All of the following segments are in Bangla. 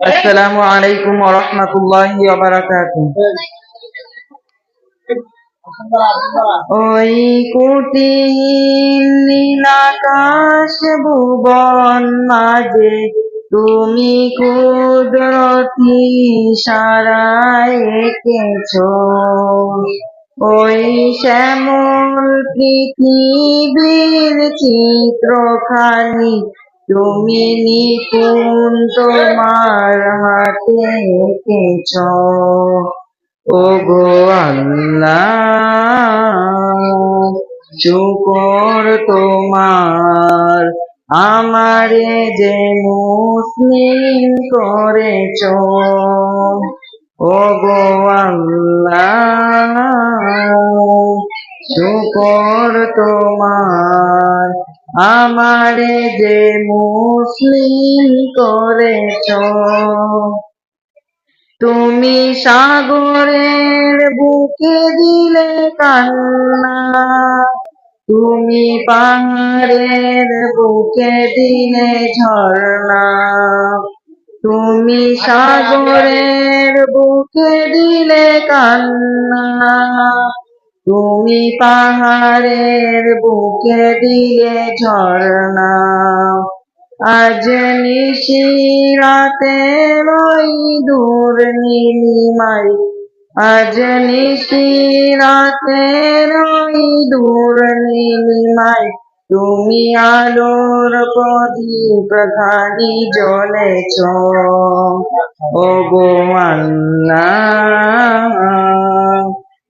আসসালামু আলাইকুম ওয়া রাহমাতুল্লাহি ওয়া বারাকাতুহু। ওই ভুবন মাঝে তুমি কুদরতি সারায় ওই শ্যামল পৃথিবীর চিত্রখানি তুমি নিপুণ তোমার হাতে এঁকেছ। ও গো আল্লাহ তোমার, আমারে যে মুসলিম করেছ। ও গো আল্লাহ শুকর তোমার। আমারে যে মুসলিম করেছ, তুমি সাগরের বুকে দিলে কান্না, তুমি পাহাড়ের বুকে দিলে ঝর্ণা, তুমি সাগরের বুকে দিলে কান্না। তুমি পাহাড়ের বুকে দিয়ে ঝর্ণা। আজ নিশিরাতে ওই দূর নীলিমাই। আজ নিশিরাতে ওই দূর নীলিমাই। তুমি আলোর প্রদীপ খানি জ্বলেছ। ও গো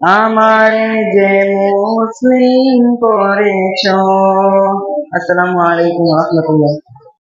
আমার যে মুসলিম করেছ। আসসালামু আলাইকুম রহমতুল্লাহ।